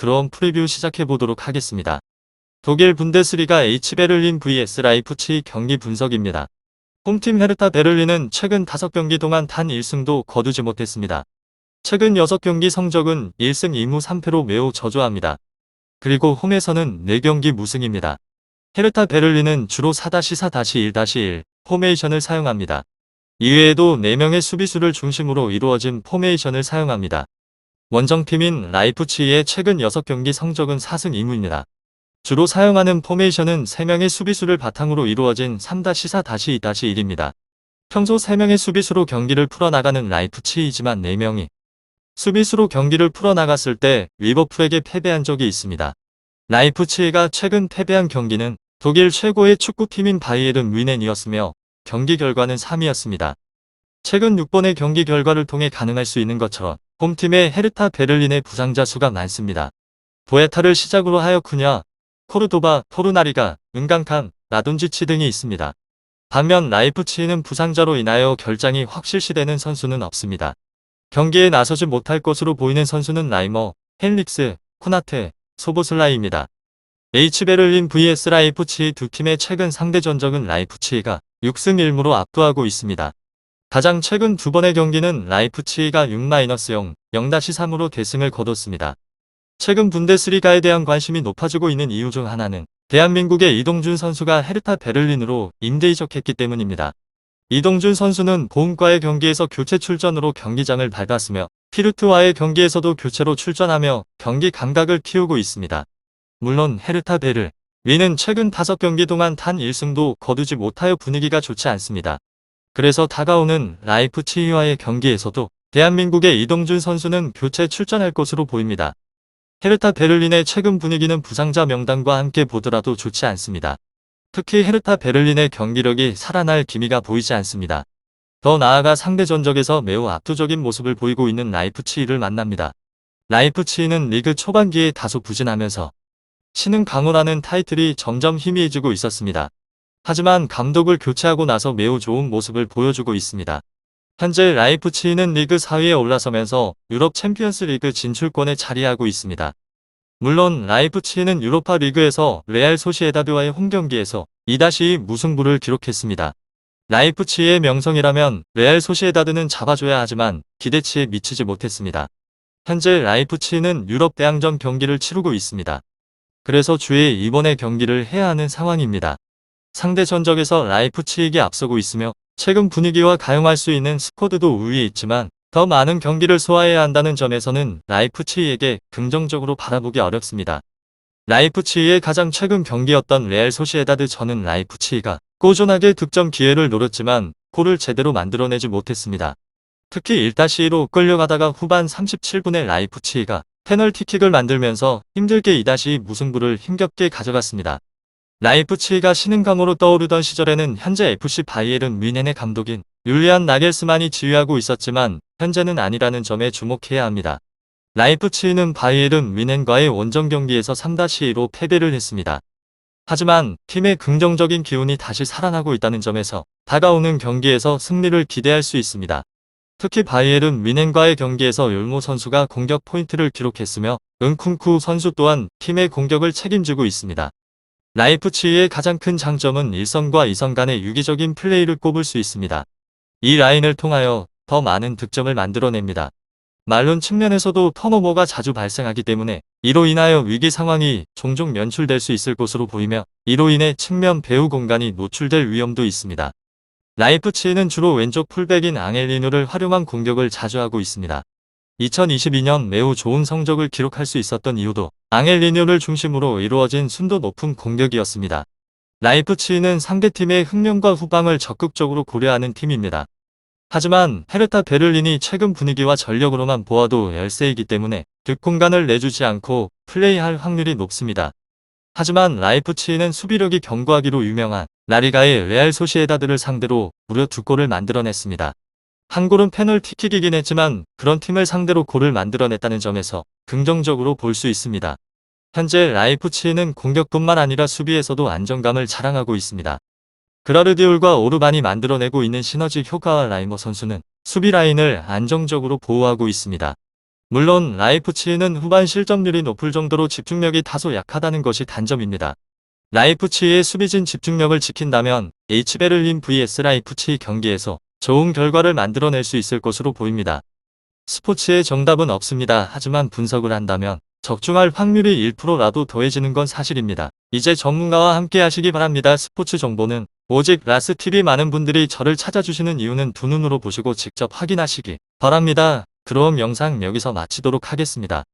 그럼 프리뷰 시작해 보도록 하겠습니다. 독일 분데스리가 H베를린 vs 라이프치히 경기 분석입니다. 홈팀 헤르타 베를린은 최근 5경기 동안 단 1승도 거두지 못했습니다. 최근 6경기 성적은 1승 2무 3패로 매우 저조합니다. 그리고 홈에서는 4경기 무승입니다. 헤르타 베를린은 주로 4-4-1-1 포메이션을 사용합니다. 이외에도 4명의 수비수를 중심으로 이루어진 포메이션을 사용합니다. 원정팀인 라이프치히의 최근 6경기 성적은 4승 2무입니다. 주로 사용하는 포메이션은 3명의 수비수를 바탕으로 이루어진 3-4-2-1입니다. 평소 3명의 수비수로 경기를 풀어나가는 라이프치히지만 4명이 수비수로 경기를 풀어나갔을 때 리버풀에게 패배한 적이 있습니다. 라이프치히가 최근 패배한 경기는 독일 최고의 축구팀인 바이에른 뮌헨이었으며 경기 결과는 3위였습니다. 최근 6번의 경기 결과를 통해 가능할 수 있는 것처럼 홈팀의 헤르타 베를린의 부상자 수가 많습니다. 보에타를 시작으로 하여 쿠냐, 코르도바, 포르나리가, 은강칸, 라돈지치 등이 있습니다. 반면 라이프치히는 부상자로 인하여 결장이 확실시되는 선수는 없습니다. 경기에 나서지 못할 것으로 보이는 선수는 라이머, 헨릭스, 코나테, 소보슬라이입니다. H베를린 vs 라이프치히 두 팀의 최근 상대 전적은 라이프치히가 6승 1무로 압도하고 있습니다. 가장 최근 두 번의 경기는 라이프치히가 6-0, 0-3으로 대승을 거뒀습니다. 최근 분데스리가에 대한 관심이 높아지고 있는 이유 중 하나는 대한민국의 이동준 선수가 헤르타 베를린으로 임대 이적했기 때문입니다. 이동준 선수는 보험과의 경기에서 교체 출전으로 경기장을 밟았으며 피르트와의 경기에서도 교체로 출전하며 경기 감각을 키우고 있습니다. 물론 헤르타 베를 위는 최근 5경기 동안 단 1승도 거두지 못하여 분위기가 좋지 않습니다. 그래서 다가오는 라이프 치히와의 경기에서도 대한민국의 이동준 선수는 교체 출전할 것으로 보입니다. 헤르타 베를린의 최근 분위기는 부상자 명단과 함께 보더라도 좋지 않습니다. 특히 헤르타 베를린의 경기력이 살아날 기미가 보이지 않습니다. 더 나아가 상대 전적에서 매우 압도적인 모습을 보이고 있는 라이프치히를 만납니다. 라이프치히는 리그 초반기에 다소 부진하면서 신흥 강호라는 타이틀이 점점 희미해지고 있었습니다. 하지만 감독을 교체하고 나서 매우 좋은 모습을 보여주고 있습니다. 현재 라이프치히는 리그 4위에 올라서면서 유럽 챔피언스 리그 진출권에 자리하고 있습니다. 물론 라이프치히는 유로파 리그에서 레알 소시에다드와의 홈경기에서 2-2 무승부를 기록했습니다. 라이프치히의 명성이라면 레알 소시에다드는 잡아줘야 하지만 기대치에 미치지 못했습니다. 현재 라이프치히는 유럽 대항전 경기를 치르고 있습니다. 그래서 주에 이번에 경기를 해야 하는 상황입니다. 상대 전적에서 라이프치히에게 앞서고 있으며 최근 분위기와 가용할 수 있는 스쿼드도 우위에 있지만 더 많은 경기를 소화해야 한다는 점에서는 라이프치히에게 긍정적으로 바라보기 어렵습니다. 라이프치히의 가장 최근 경기였던 레알 소시에다드 저는 라이프치히가 꾸준하게 득점 기회를 노렸지만 골을 제대로 만들어내지 못했습니다. 특히 1-2로 끌려가다가 후반 37분에 라이프치히가 페널티킥을 만들면서 힘들게 2-2 무승부를 힘겹게 가져갔습니다. 라이프치히가 신흥강으로 떠오르던 시절에는 현재 FC 바이에른 뮌헨의 감독인 율리안 나겔스만이 지휘하고 있었지만 현재는 아니라는 점에 주목해야 합니다. 라이프치히는 바이에른 뮌헨과의 원정 경기에서 3-2로 패배를 했습니다. 하지만 팀의 긍정적인 기운이 다시 살아나고 있다는 점에서 다가오는 경기에서 승리를 기대할 수 있습니다. 특히 바이에른 뮌헨과의 경기에서 율모 선수가 공격 포인트를 기록했으며 은쿵쿠 선수 또한 팀의 공격을 책임지고 있습니다. 라이프치히의 가장 큰 장점은 1선과 2선 간의 유기적인 플레이를 꼽을 수 있습니다. 이 라인을 통하여 더 많은 득점을 만들어냅니다. 말론 측면에서도 턴오버가 자주 발생하기 때문에 이로 인하여 위기 상황이 종종 연출될 수 있을 것으로 보이며 이로 인해 측면 배후 공간이 노출될 위험도 있습니다. 라이프치히는 주로 왼쪽 풀백인 앙헬리누를 활용한 공격을 자주 하고 있습니다. 2022년 매우 좋은 성적을 기록할 수 있었던 이유도 앙헬리뉴를 중심으로 이루어진 순도 높은 공격이었습니다. 라이프치히는 상대팀의 흥명과 후방을 적극적으로 고려하는 팀입니다. 하지만 헤르타 베를린이 최근 분위기와 전력으로만 보아도 열세이기 때문에 득공간을 내주지 않고 플레이할 확률이 높습니다. 하지만 라이프치히는 수비력이 견고하기로 유명한 라리가의 레알 소시에다드를 상대로 무려 두 골을 만들어냈습니다. 한 골은 페널티킥이긴 했지만 그런 팀을 상대로 골을 만들어냈다는 점에서 긍정적으로 볼 수 있습니다. 현재 라이프치히는 공격뿐만 아니라 수비에서도 안정감을 자랑하고 있습니다. 그라르디올과 오르반이 만들어내고 있는 시너지 효과와 라이머 선수는 수비 라인을 안정적으로 보호하고 있습니다. 물론 라이프치히는 후반 실점률이 높을 정도로 집중력이 다소 약하다는 것이 단점입니다. 라이프치히의 수비진 집중력을 지킨다면 H베를린 vs 라이프치히 경기에서 좋은 결과를 만들어낼 수 있을 것으로 보입니다. 스포츠의 정답은 없습니다. 하지만 분석을 한다면 적중할 확률이 1%라도 더해지는 건 사실입니다. 이제 전문가와 함께 하시기 바랍니다. 스포츠 정보는 오직 라스TV 많은 분들이 저를 찾아주시는 이유는 두 눈으로 보시고 직접 확인하시기 바랍니다. 그럼 영상 여기서 마치도록 하겠습니다.